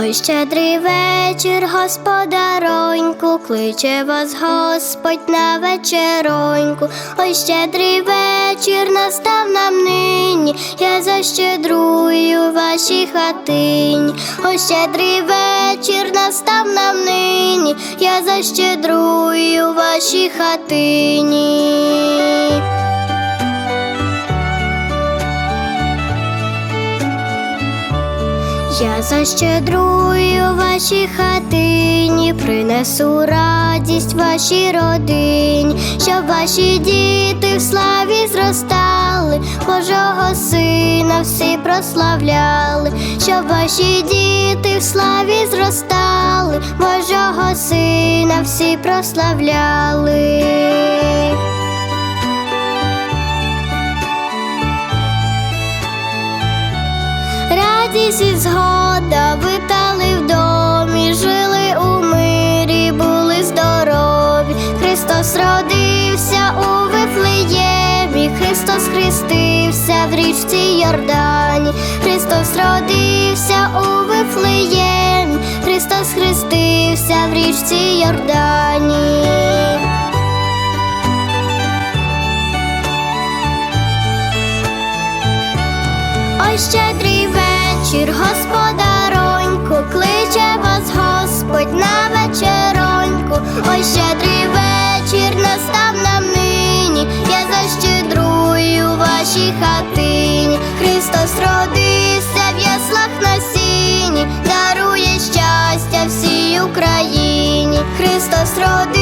Ой, щедрий вечір, господароньку, кличе вас Господь на вечероньку. Ой, щедрий вечір настав нам нині, я защедрую вашій хатині. Ой, щедрий вечір настав нам нині, я защедрую вашій хатині. Я защедрую вашій хатині, принесу радість вашій родині, щоб ваші діти в славі зростали, Божого сина всі прославляли, щоб ваші діти в славі зростали, Божого сина всі прославляли. І згода витали в домі, жили у мирі, були здорові. Христос родився у Вифлеємі, Христос хрестився в річці Йордані, Христос родився у Вифлеємі, Христос хрестився в річці Йордані. Ой, вечір, господароньку, кличе вас Господь на вечероньку. Ой, щедрий вечір настав нам нині, я защедрую вашій хатині. Христос родився в яслах на сіні, дарує щастя всій Україні. Христос родився.